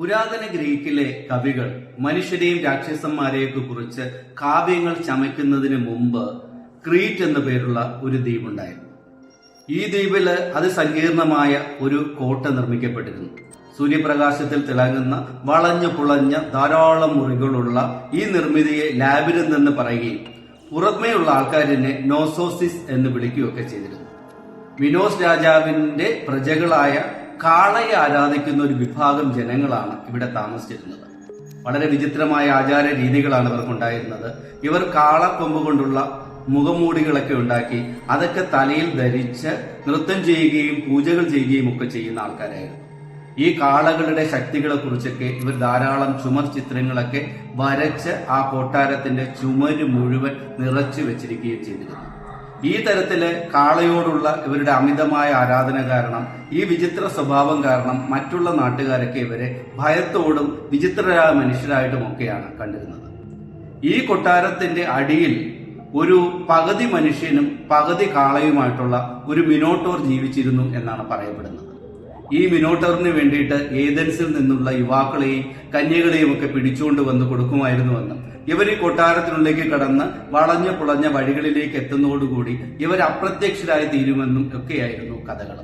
പുരാതന ഗ്രീക്കിലെ കവികൾ മനുഷ്യരെയും രാക്ഷസന്മാരെയൊക്കെ കുറിച്ച് കാവ്യങ്ങൾ ചമയ്ക്കുന്നതിന് മുമ്പ് ക്രീറ്റ് എന്ന പേരുള്ള ഒരു ദ്വീപുണ്ടായിരുന്നു. ഈ ദ്വീപിൽ അതിസങ്കീർണമായ ഒരു കോട്ട നിർമ്മിക്കപ്പെട്ടിരുന്നു. സൂര്യപ്രകാശത്തിൽ തിളങ്ങുന്ന വളഞ്ഞു പുളഞ്ഞ ധാരാളം മുറികളുള്ള ഈ നിർമ്മിതിയെ ലാബിരിന്ത് എന്ന് പറയുകയും പുറമേയുള്ള ആൾക്കാരിനെ നോസോസിസ് എന്ന് വിളിക്കുകയൊക്കെ ചെയ്തിരുന്നു. മിനോസ് രാജാവിന്റെ പ്രജകളായ കാളയെ ആരാധിക്കുന്ന ഒരു വിഭാഗം ജനങ്ങളാണ് ഇവിടെ താമസിച്ചിരുന്നത്. വളരെ വിചിത്രമായ ആചാര രീതികളാണ് ഇവർക്കുണ്ടായിരുന്നത്. ഇവർ കാളക്കൊമ്പ് കൊണ്ടുള്ള മുഖമൂടികളൊക്കെ ഉണ്ടാക്കി അതൊക്കെ തലയിൽ ധരിച്ച് നൃത്തം ചെയ്യുകയും പൂജകൾ ചെയ്യുകയും ഒക്കെ ചെയ്യുന്ന ആൾക്കാരായിരുന്നു. ഈ കാളകളുടെ ശക്തികളെ കുറിച്ചൊക്കെ ഇവർ ധാരാളം ചുമർ ചിത്രങ്ങളൊക്കെ വരച്ച് ആ കൊട്ടാരത്തിന്റെ ചുമര് മുഴുവൻ നിറച്ചു വെച്ചിരിക്കുകയും ചെയ്തിരുന്നു. ഈ തരത്തിലെ കാളയോടുള്ള ഇവരുടെ അമിതമായ ആരാധന കാരണം ഈ വിചിത്ര സ്വഭാവം കാരണം മറ്റുള്ള നാട്ടുകാരൊക്കെ ഇവരെ ഭയത്തോടും വിചിത്രരായ മനുഷ്യരായിട്ടും ഒക്കെയാണ് കണ്ടിരുന്നത്. ഈ കൊട്ടാരത്തിന്റെ അടിയിൽ ഒരു പകുതി മനുഷ്യനും പകുതി കാളയുമായിട്ടുള്ള ഒരു മിനോട്ടോർ ജീവിച്ചിരുന്നു എന്നാണ് പറയപ്പെടുന്നത്. ഈ മിനോട്ടറിന് വേണ്ടിയിട്ട് ഏതൻസിൽ നിന്നുള്ള യുവാക്കളെയും കന്യകളെയും ഒക്കെ പിടിച്ചുകൊണ്ട് വന്ന് കൊടുക്കുമായിരുന്നുവെന്ന് ഇവർ ഈ കൊട്ടാരത്തിനുള്ളിലേക്ക് കടന്ന് വളഞ്ഞ പുളഞ്ഞ വഴികളിലേക്ക് എത്തുന്നതോടുകൂടി ഇവർ അപ്രത്യക്ഷരായി തീരുമെന്നും ഒക്കെയായിരുന്നു കഥകൾ.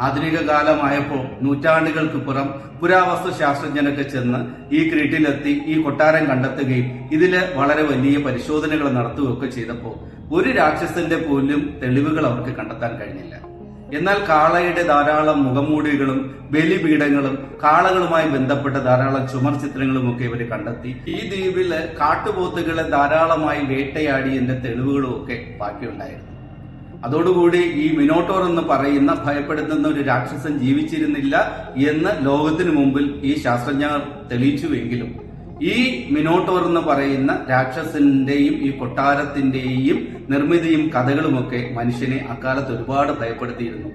ആധുനിക കാലമായപ്പോൾ നൂറ്റാണ്ടുകൾക്ക് പുറം പുരാവസ്തു ശാസ്ത്രജ്ഞനൊക്കെ ചെന്ന് ഈ ക്രീട്ടിലെത്തി ഈ കൊട്ടാരം കണ്ടെത്തുകയും ഇതിൽ വളരെ വലിയ പരിശോധനകൾ നടത്തുകയൊക്കെ ചെയ്തപ്പോൾ ഒരു രാക്ഷസന്റെ പോലും തെളിവുകൾ അവർക്ക് കണ്ടെത്താൻ കഴിഞ്ഞില്ല. എന്നാൽ കാളയുടെ ധാരാളം മുഖമൂടികളും ബലിപീഠങ്ങളും കാളകളുമായി ബന്ധപ്പെട്ട ധാരാളം ചുമർ ചിത്രങ്ങളും ഒക്കെ ഇവർ കണ്ടെത്തി. ഈ ദ്വീപിൽ കാട്ടുപോത്തുകളെ ധാരാളമായി വേട്ടയാടി വേട്ടയാടിയതിന്റെ തെളിവുകളും ഒക്കെ ബാക്കിയുണ്ടായിരുന്നു. അതോടുകൂടി ഈ മിനോട്ടോർ എന്ന് പറയുന്ന ഭയപ്പെടുത്തുന്ന ഒരു രാക്ഷസൻ ജീവിച്ചിരുന്നില്ല എന്ന് ലോകത്തിനു മുമ്പിൽ ഈ ശാസ്ത്രജ്ഞർ തെളിയിച്ചുവെങ്കിലും ഈ മിനോട്ടോർ എന്ന് പറയുന്ന രാക്ഷസന്റെയും ഈ കൊട്ടാരത്തിന്റെയും നിർമ്മിതിയും കഥകളുമൊക്കെ മനുഷ്യനെ അക്കാലത്ത് ഒരുപാട് ഭയപ്പെടുത്തിയിരുന്നു.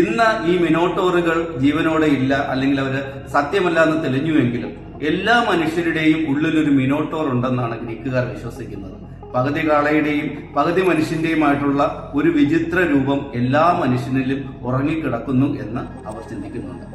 ഇന്ന് ഈ മിനോട്ടോറുകൾ ജീവനോടെ ഇല്ല അല്ലെങ്കിൽ അവർ സത്യമല്ല എന്ന് തെളിഞ്ഞുവെങ്കിലും എല്ലാ മനുഷ്യരുടെയും ഉള്ളിലൊരു മിനോട്ടോർ ഉണ്ടെന്നാണ് ഗ്രീക്കുകാർ വിശ്വസിക്കുന്നത്. പകുതി കാളയുടെയും പകുതി മനുഷ്യന്റെയുമായിട്ടുള്ള ഒരു വിചിത്ര രൂപം എല്ലാ മനുഷ്യനിലും ഉറങ്ങിക്കിടക്കുന്നു എന്ന് അവർ ചിന്തിക്കുന്നുണ്ട്.